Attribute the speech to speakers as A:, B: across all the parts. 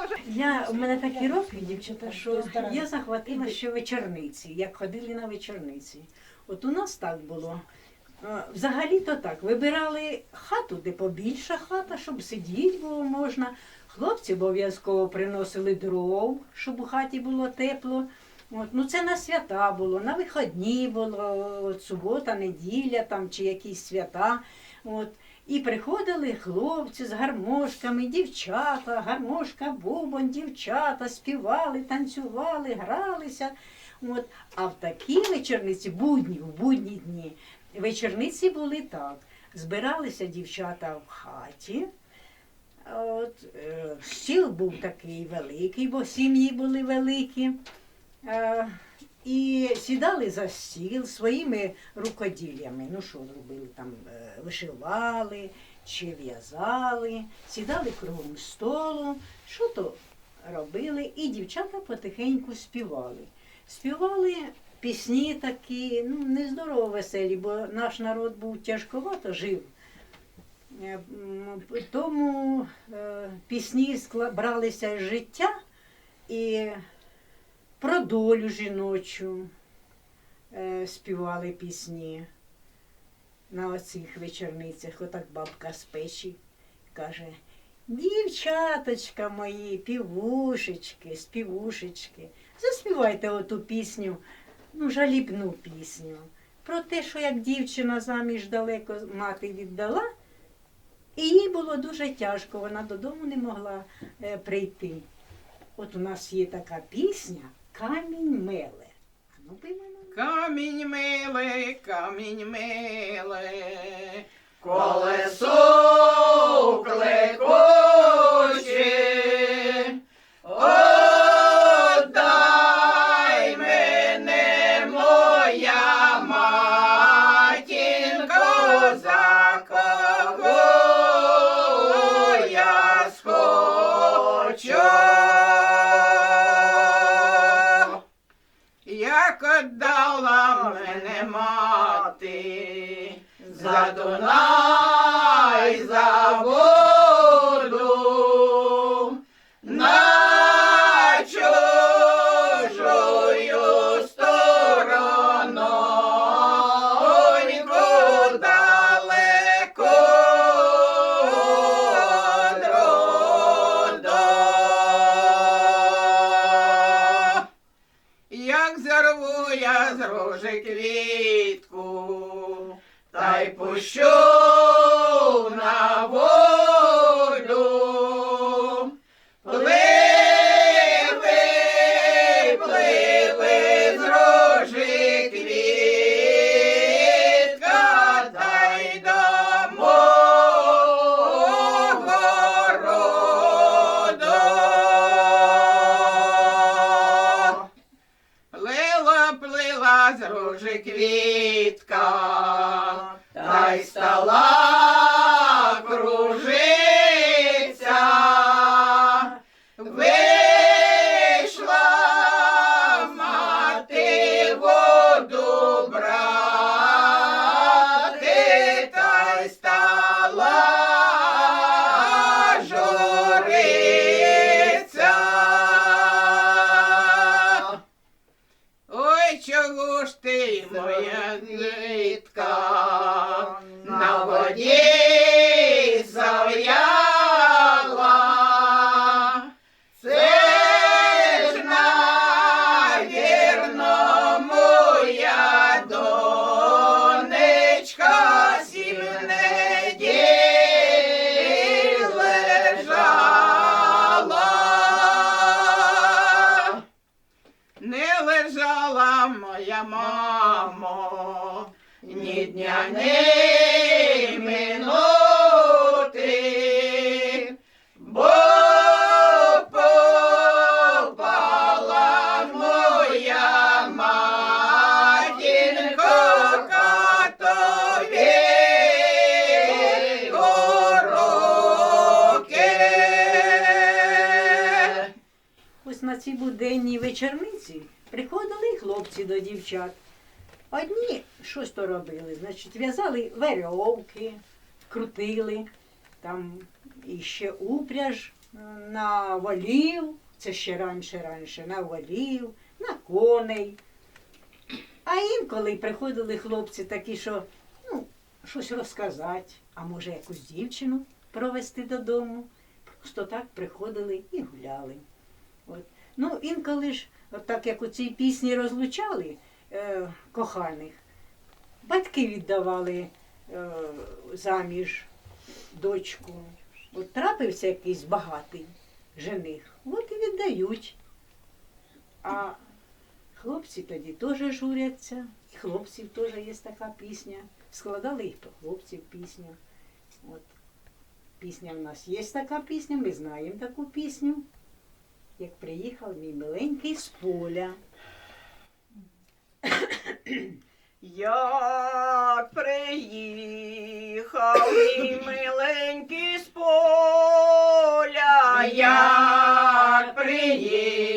A: Вже
B: Я, у мене такі роки, дівчата, що я захватила ще вечорниці, як ходили на вечорниці. От у нас так було. Взагалі-то так. Вибирали хату, де побільша хата, щоб сидіти було можна. Хлопці обов'язково приносили дров, щоб у хаті було тепло. От, ну це на свята було, на вихідні було, от, субота, неділя там, чи якісь свята. От. І приходили хлопці з гармошками, дівчата, гармошка, бубон, дівчата, співали, танцювали, гралися. От. А в такі вечорниці, будні, в будні дні, вечорниці були так. Збиралися дівчата в хаті. От, е, стіл був такий великий, бо сім'ї були великі. І сідали за стіл своїми рукоділлями. Ну що робили там, е, вишивали чи в'язали, сідали кругом столу, що то робили, і дівчата потихеньку співали. Співали пісні такі, ну, нездорово веселі, бо наш народ був тяжковато жив. Е, Тому е, пісні скла- бралися з життя і про долю жіночу е, співали пісні на оцих вечорницях. Отак бабка з печі каже. Дівчаточка мої, півушечки, співушечки, заспівайте оту пісню, ну, жалібну пісню. Про те, що як дівчина заміж далеко мати віддала, і їй було дуже тяжко, вона додому не могла е, прийти. От у нас є така пісня Камінь меле. А ну нам.
A: камінь миле, камінь миле,
C: Колесо клекоче, за
A: Дунай, за воду, на чужую сторононьку далеко од. Як зарву я з рожи квітку, та й пущу на волю.
B: Ці буденні вечорниці приходили хлопці до дівчат. Одні щось то робили, значить, в'язали верьовки, крутили, там іще упряж е, на волів, це ще раніше, раніше, на волів, на коней. А інколи приходили хлопці такі, що ну, щось розказати, а може якусь дівчину провести додому. Просто так приходили і гуляли. Ну, інколи ж, так як у цій пісні розлучали е, коханих, батьки віддавали е, заміж дочку. От трапився якийсь багатий жених, от і віддають. А хлопці тоді теж журяться, і хлопців теж є така пісня. Складали їх хлопців пісню. От. Пісня в нас є така пісня, ми знаємо таку пісню як приїхав мій миленький з поля.
A: Як приїхав мій миленький з поля, як приїхав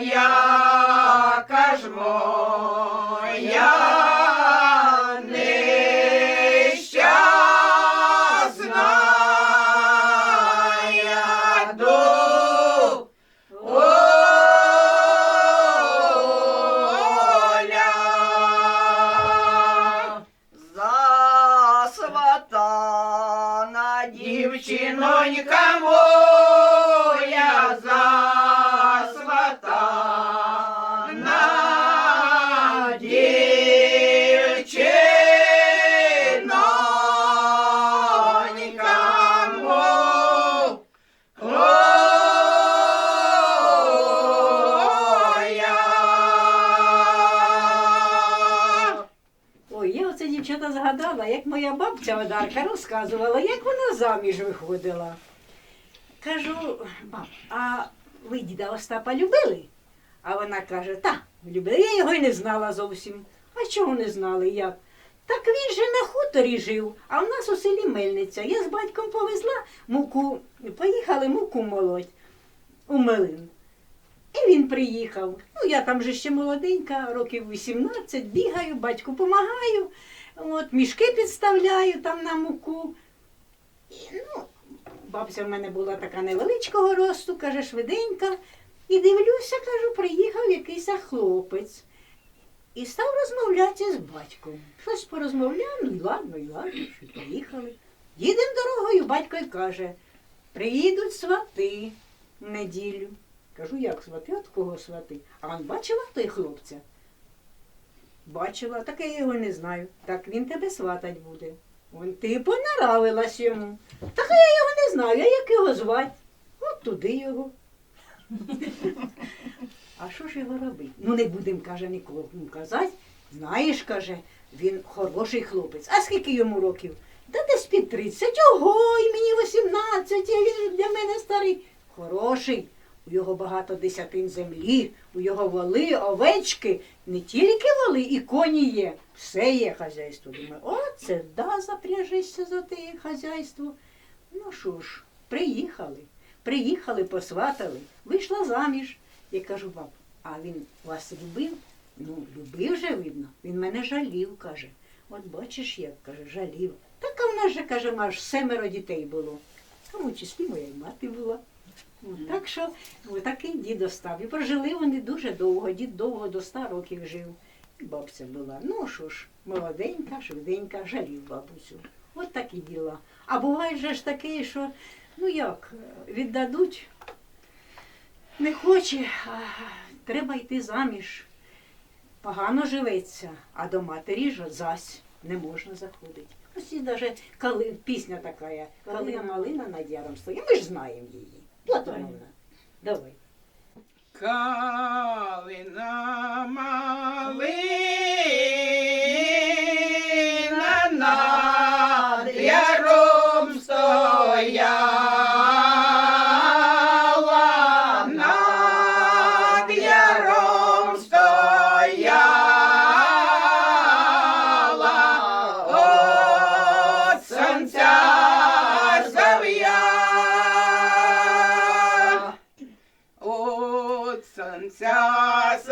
A: доля, яка
B: розказувала, як вона заміж виходила. Кажу, баб, а ви діда Остапа любили? А вона каже, та, любила. Я його й не знала зовсім. А чого не знали як? Так він же на хуторі жив, а в нас у селі Мельниця. Я з батьком повезла муку, поїхали муку молоть у млин. І він приїхав. Ну, я там же ще молоденька, років 18, бігаю, батьку допомагаю, от, мішки підставляю там на муку. І, ну, бабця в мене була така невеличкого росту, каже, швиденька. І дивлюся, кажу, приїхав якийсь хлопець. І став розмовляти з батьком. Щось порозмовляв, ну і ладно, і ладно, що поїхали. Їдемо дорогою, батько й каже, приїдуть свати неділю. Кажу, як свати? От кого свати? А він бачила той хлопця? Бачила, так я його не знаю. Так він тебе сватать буде. Он ти понаравилась йому. Так я його не знаю, а як його звати? От туди його. А що ж його робити? Ну не будемо, каже, нікому казати. Знаєш, каже, він хороший хлопець. А скільки йому років? Та десь під 30. Ого, і мені 18, а він для мене старий. Хороший. У його багато десятин землі, у його воли, овечки. Не тільки воли, і коні є. Все є хазяйство. Думаю, о, це да, запряжешся за те хазяйство. Ну що ж, приїхали. Приїхали, посватали, вийшла заміж. Я кажу, баб, а він вас любив? Ну, любив же, видно. Він мене жалів, каже. От бачиш, як каже, жалів. Так а в нас же, каже, аж семеро дітей було. В тому числі моя мати була. От, Так що такий дід остав. І прожили вони дуже довго. Дід довго до ста років жив. І бабця була. Ну що ж, молоденька, швиденька, жалів бабусю. От такі діла. А буває же ж таке, що ну як, віддадуть, не хоче, а треба йти заміж. Погано живеться, а до матері ж зась не можна заходити. Ось і даже коли пісня така, калина малина над яром стоїть. Ми ж знаємо її. Платоновна. Давай.
A: Калина малина над яром стояла, От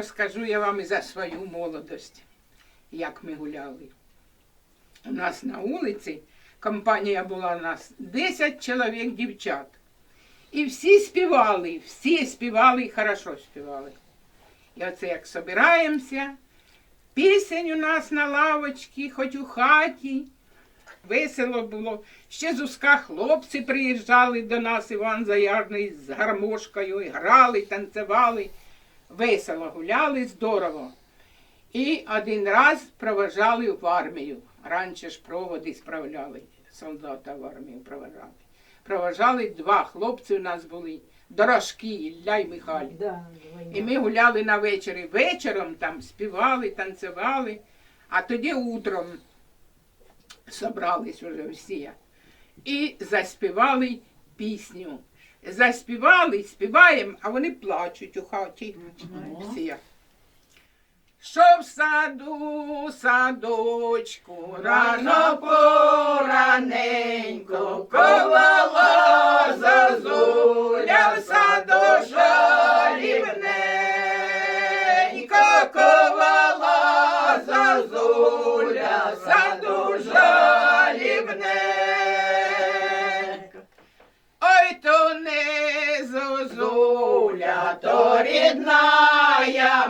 A: розкажу я вам і за свою молодость, як ми гуляли. У нас на вулиці компанія була у нас 10 чоловік дівчат. І всі співали, всі співали і хорошо співали. І оце як собираємося, пісень у нас на лавочці, хоч у хаті. Весело було. Ще з уска хлопці приїжджали до нас, Іван Заярний з гармошкою, і грали, танцювали. Весело гуляли, здорово. І один раз проважали в армію. Раніше ж проводи справляли, солдата в армію проважали. Проважали два хлопці у нас були, Дорожки, Ілля й Михайло.
B: Да,
A: І ми гуляли на вечорі. Вечором там співали, танцювали, а тоді утром собрались уже всі і заспівали пісню. Заспівали, співаємо, а вони плачуть у хаті. Всі. Що в саду, садочку, рано пораненько, ковало зазуля в саду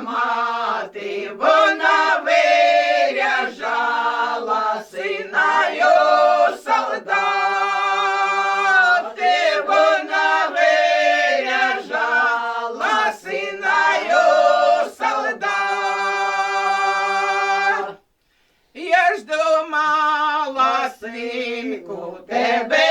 A: мати, вона виряжала синаю солдати, вона виряжала синаю солдат. Я ж думала, синку, тебе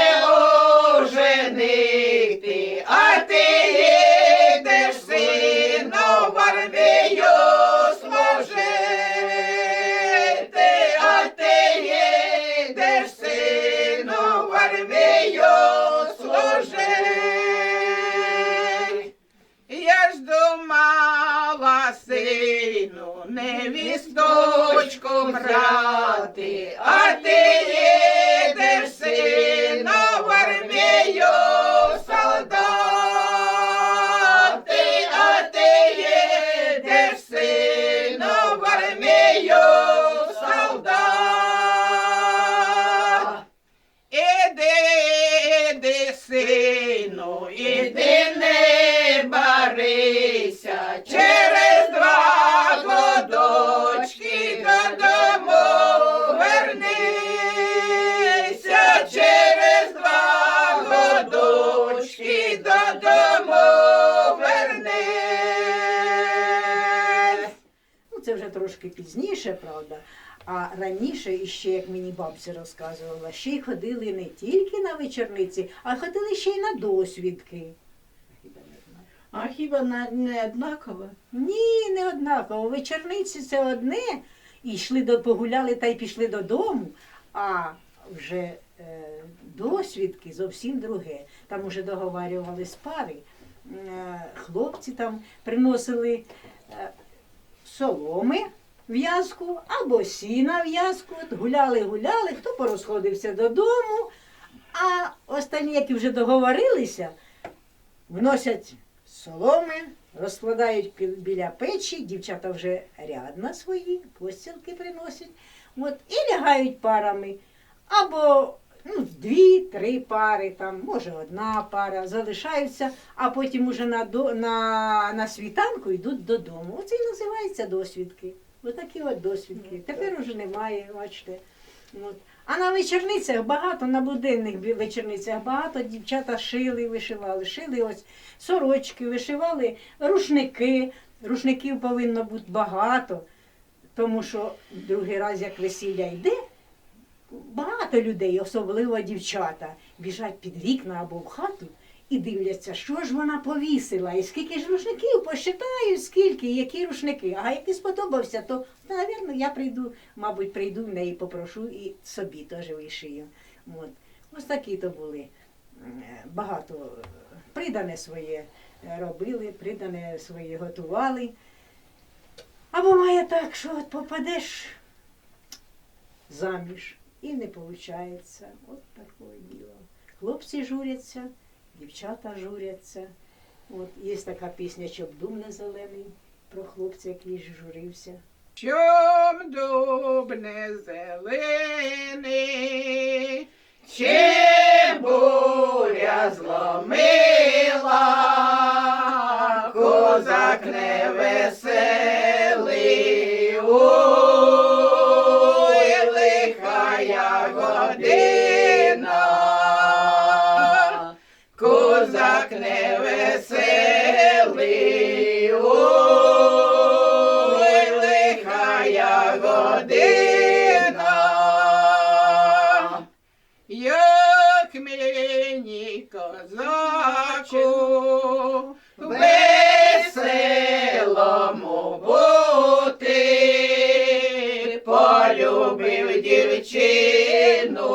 A: А
B: раніше, іще, як мені бабця розказувала, ще й ходили не тільки на вечорниці, а ходили ще й на досвідки.
D: А хіба не однаково?
B: Ні, не однаково. Вечорниці це одне, і йшли до погуляли та й пішли додому. А вже е, досвідки зовсім друге. Там уже договарювались пари. Е, хлопці там приносили е, соломи в'язку або сіна в'язку. Гуляли, гуляли, хто порозходився додому, а останні, які вже договорилися, вносять соломи, розкладають біля печі, дівчата вже рядна свої, постілки приносять. От, і лягають парами. Або ну, дві-три пари, там, може одна пара, залишаються, а потім уже на, на, на світанку йдуть додому. Оце і називається досвідки. Отакі от досвідки. Тепер уже немає, бачите. От. А на вечорницях багато, на буденних бі- вечорницях багато дівчата шили, вишивали, шили ось сорочки, вишивали рушники. Рушників повинно бути багато, тому що другий раз, як весілля йде, багато людей, особливо дівчата, біжать під вікна або в хату і дивляться, що ж вона повісила, і скільки ж рушників, посчитають, скільки, які рушники. А який сподобався, то, напевно, я прийду, мабуть, прийду в неї попрошу і собі теж вишию. От. Ось такі то були. Багато е, придане своє е, робили, придане своє готували. А буває так, що от попадеш заміж і не виходить. От таке діло. Хлопці журяться, дівчата журяться. От є така пісня «Щоб дум не зелений про хлопця, який журився.
A: Чом дуб не зелений, чим буря зломила, козак невеселий, дівчину,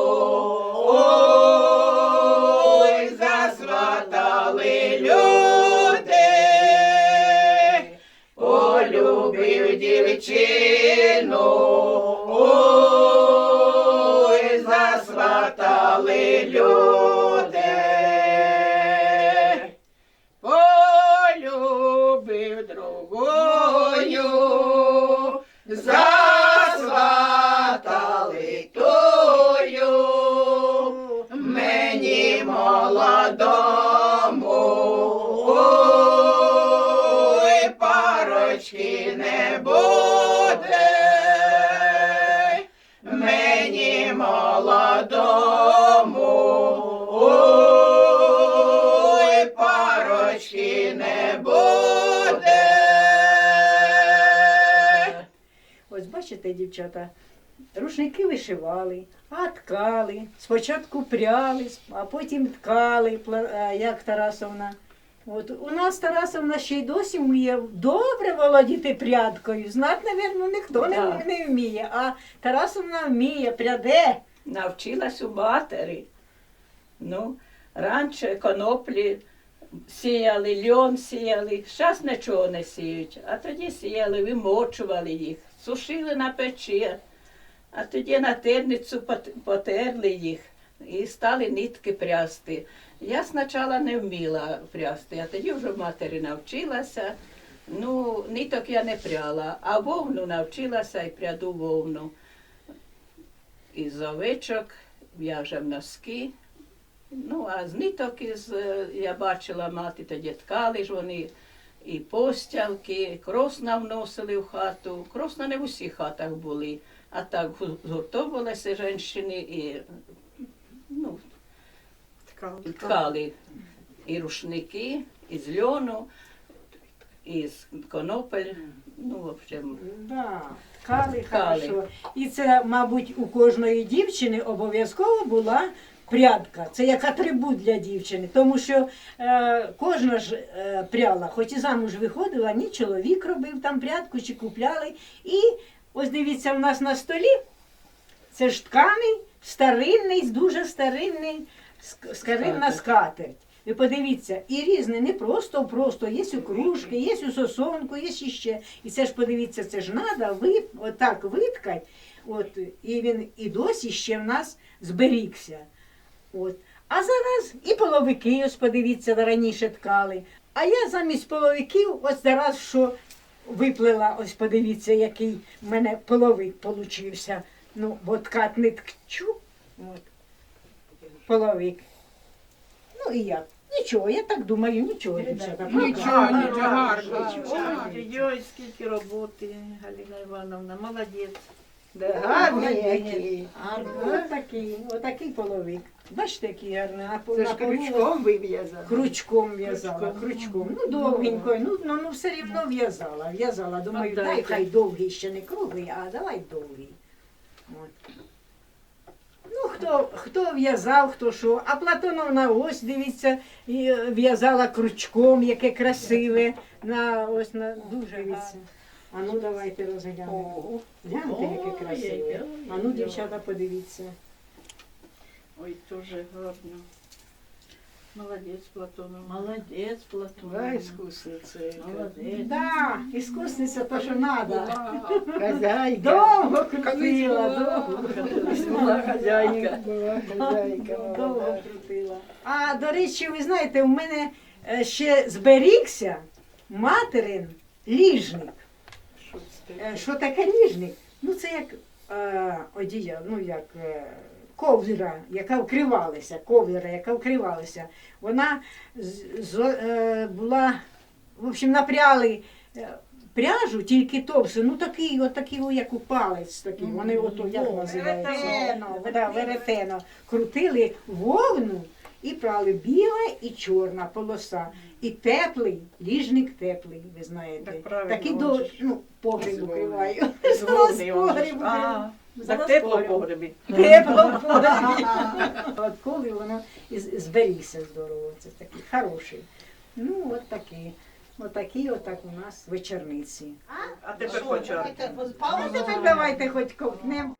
B: бачите, дівчата, рушники вишивали, а ткали. Спочатку пряли, а потім ткали, е, як Тарасовна. От у нас Тарасовна ще й досі вміє добре володіти прядкою. Знати, напевно, ніхто не, не вміє, а Тарасовна вміє, пряде.
E: Навчилась у матері. Ну, раніше коноплі сіяли, льон сіяли, зараз нічого не сіють. А тоді сіяли, вимочували їх, сушили на печі, а тоді на терницю пот- потерли їх і стали нитки прясти. Я спочатку не вміла прясти, а тоді вже в матері навчилася. Ну, ниток я не пряла, а вовну навчилася і пряду вовну із овечок, в'яжем носки. Ну, а з ниток із, е, я бачила мати, тоді ткали ж вони і постялки, кросна вносили в хату. Кросна не в усіх хатах були, а так гу- згуртовувалися жінки і ну, ткали і рушники, із льону, із конопель. Ну, в общем,
B: Да, ткали,
E: Ткали.
B: хорошо. І це, мабуть, у кожної дівчини обов'язково була прядка. Це як атрибут для дівчини. Тому що е, кожна ж е, пряла, хоч і замуж виходила, ні чоловік робив там прядку чи купляли. І ось дивіться, у нас на столі це ж тканий, старинний, дуже старинний, старинна
E: Скатерть.
B: Ви подивіться, і різне, не просто, просто, є у кружки, є у сосонку, є іще. І це ж подивіться, це ж треба ви, отак виткать, от, і він і досі ще в нас зберігся. От. А зараз і половики, ось подивіться, раніше ткали. А я замість половиків, ось зараз що виплела, ось подивіться, який в мене половик получився. Ну, бо ткать не ткчу. От. Половик. Ну і як? Нічого, я так думаю, нічого, дівчата. правда?
A: Нічого, нічого, гарно.
F: Ой, скільки роботи, Галина Івановна, молодець.
D: Гарний який.
B: Ось такий, отакий половик. Бачите, який гарний. А по-
D: Це
B: на
D: ж
B: полу-
D: крючком вив'язано.
B: Крючком в'язала, крючком. Ну, довгенько, ну, ну, ну все рівно в'язала. В'язала. Думаю,
F: Отдайте.
B: дай хай довгий ще не круглий, а давай довгий. От. Ну, хто, хто в'язав, хто що. А Платоновна ось, дивіться, і, е, в'язала крючком, яке красиве. На, ось на дуже дивіться. А ну давайте розглянемо. Гляньте, яке красиве. А ну, дівчата, подивіться.
F: Ой, дуже гарно. Молодець, Платонов. Молодець, Платонов.
D: іскусниця.
F: Молодець.
B: Да, іскусниця то, що треба.
D: Хазяйка.
B: Довго крутила, довго.
F: Була хазяйка.
D: Була хазяйка.
B: Довго крутила. А до речі, ви знаєте, у мене е, ще зберігся материн ліжник.
F: Що таке?
B: Е, Що таке ліжник? Ну це як е, одія, ну як е, ковдра, яка вкривалася, ковдра, яка вкривалася. Вона з, з, е, була, в общем, напряли. е, Пряжу тільки товсу, ну такий, от такий, о, як у палець такий, вони ото як називаються?
D: Веретено,
B: Да, веретено. Крутили вовну і прали біла і чорна полоса. І теплий, ліжник теплий, ви знаєте.
F: Так правильно,
B: Такий до ну, погріб
D: з
B: укриваю.
F: З
B: З
F: Так тепло в погребі.
B: Тепло в погрібі. От коли воно зберігся здорово. Це такий хороший. Ну, от такі. Отакі отак у нас вечорниці.
F: А
B: А тепер давайте хоч ковтнемо.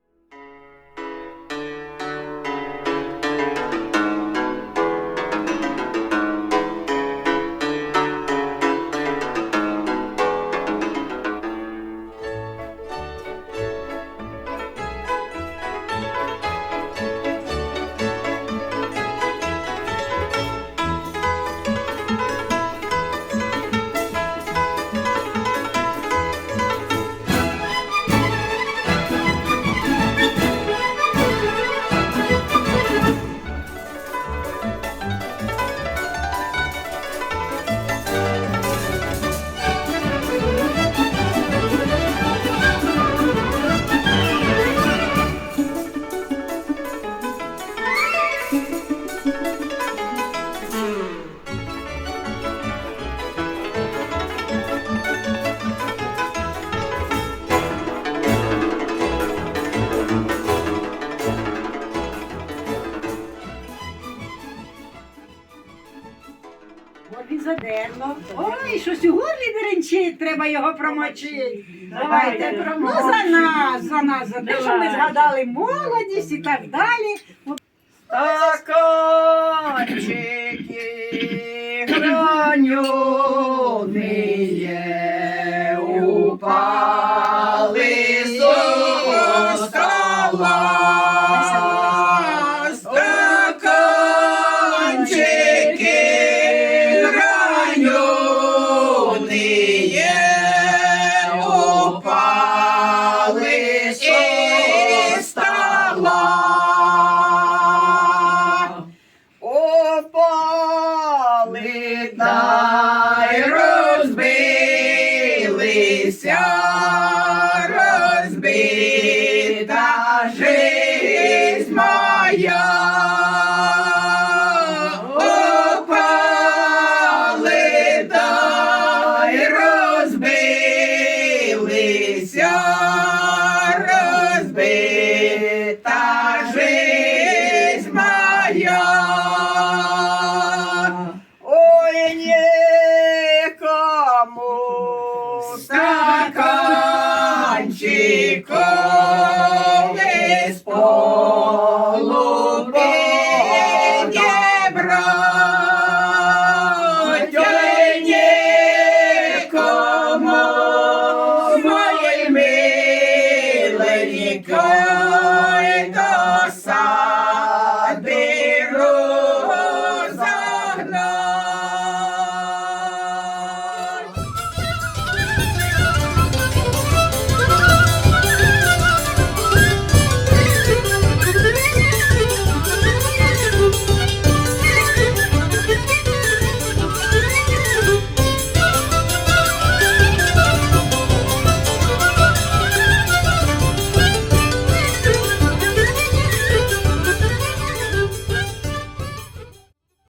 A: Треба Давайте промочить.
B: Ну
A: за нас, за нас, за те, що ми згадали молодість і так далі.
C: стаканчику лиспо.